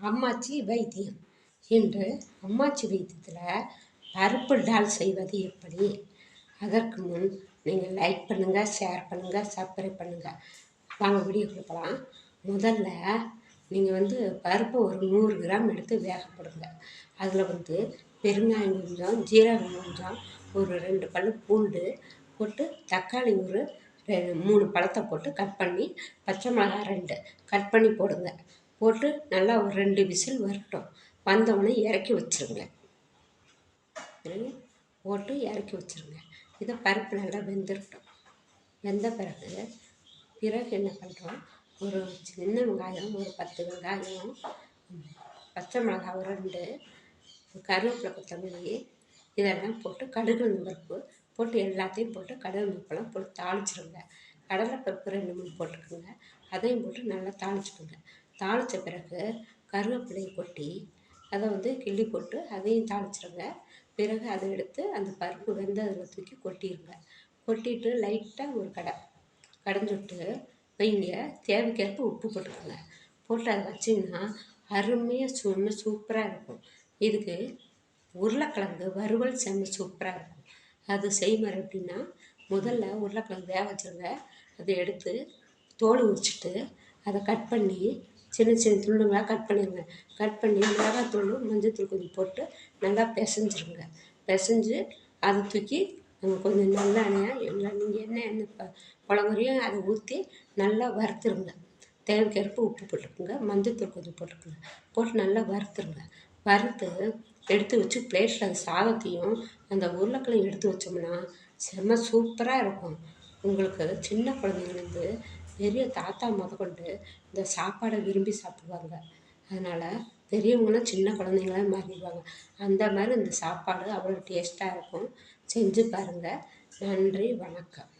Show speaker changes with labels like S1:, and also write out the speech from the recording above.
S1: அம்மாச்சி வைத்தியம் இன்று அம்மாச்சி வைத்தியத்தில் பருப்பு டால் செய்வது எப்படி? அதற்கு முன் நீங்கள் லைக் பண்ணுங்கள் ஷேர் பண்ணுங்கள் சப்ஸ்கிரைப் பண்ணுங்கள் வாங்க வீடியோ கொடுக்கலாம் முதல்ல நீங்கள் வந்து பருப்பு ஒரு நூறு கிராம் எடுத்து வேக போடுங்க. அதில் வந்து பெருங்காயம் கொஞ்சம் ஜீரகம் கொஞ்சம் ஒரு ரெண்டு பல் பூண்டு போட்டு தக்காளி ஒரு மூணு பழத்தை போட்டு கட் பண்ணி பச்சை மிளகா ரெண்டு கட் பண்ணி போடுங்க. போட்டு நல்லா ஒரு ரெண்டு விசில் வரட்டும். வந்தவொடனே இறக்கி வச்சுருங்க. போட்டு இறக்கி வச்சுருங்க. இதை பருப்பு நல்லா வெந்துருட்டும். வெந்த பிறகு பிறகு என்ன பண்ணுறோம் ஒரு சின்ன வெங்காயம் ஒரு பத்து வெங்காயம் பச்சை மிளகாய் ஒரு ரெண்டு கருவேப்பிலை கொத்தமல்லி இதெல்லாம் போட்டு கடுகு பருப்பு போட்டு எல்லாத்தையும் போட்டு கடலை பருப்பெல்லாம் போட்டு தாளிச்சிருங்க. கடலை பருப்பு ரெண்டு மூணு போட்டுக்கோங்க. அதையும் போட்டு நல்லா தாளிச்சுக்கோங்க. தாளித்த பிறகு கருவேப்பிலையை கொட்டி அதை வந்து கிள்ளி போட்டு அதையும் தாளிச்சிருங்க. பிறகு அதை எடுத்து அந்த பருப்பு வெந்து அதில் தூக்கி கொட்டிடுங்க கொட்டிட்டு லைட்டாக ஒரு கடை கடைஞ்சி விட்டு வைங்க தேவைக்கேற்ப உப்பு போட்டுக்கோங்க. போட்டு அதை வச்சிங்கன்னா அருமையாக சும்மா சூப்பராக இருக்கும். இதுக்கு உருளைக்கிழங்கு வறுவல் செம்ம சூப்பராக இருக்கும். அது செய்முறை எப்படின்னா முதல்ல உருளைக்கிழங்கு வேக வச்சுருங்க. அதை எடுத்து தோல் உரிச்சிட்டு அதை கட் பண்ணி சின்ன சின்ன துண்டுங்களாக கட் பண்ணிடுங்க கட் பண்ணி மிளகாத்தூள் மஞ்சத்தூள் கொஞ்சம் போட்டு நல்லா பிசைஞ்சிருங்க. பிசைஞ்சு அதை தூக்கி நம்ம கொஞ்சம் நல்லா எல்லாம் நீங்கள் என்ன எண்ணெய் ப அதை ஊற்றி நல்லா வறுத்துருங்க. தேவைக்கேற்ப உப்பு போட்டுருக்குங்க மஞ்சத்தூள் கொஞ்சம் போட்டுருக்குங்க போட்டு நல்லா வறுத்துருங்க. வறுத்து எடுத்து வச்சு பிளேட்டில் சாதத்தையும் அந்த உருளைக்கிழங்கு எடுத்து வச்சோம்னா செம்ம சூப்பராக இருக்கும். உங்களுக்கு சின்ன குழந்தைங்கலேருந்து பெரிய தாத்தா முதக்கொண்டு இந்த சாப்பாடை விரும்பி சாப்பிடுவாங்க. அதனால் பெரியவங்களும் சின்ன குழந்தைங்களாம் மாறிடுவாங்க. அந்த மாதிரி இந்த சாப்பாடு அவ்வளோ டேஸ்ட்டாக இருக்கும். செஞ்சு பாருங்கள் நன்றி வணக்கம்.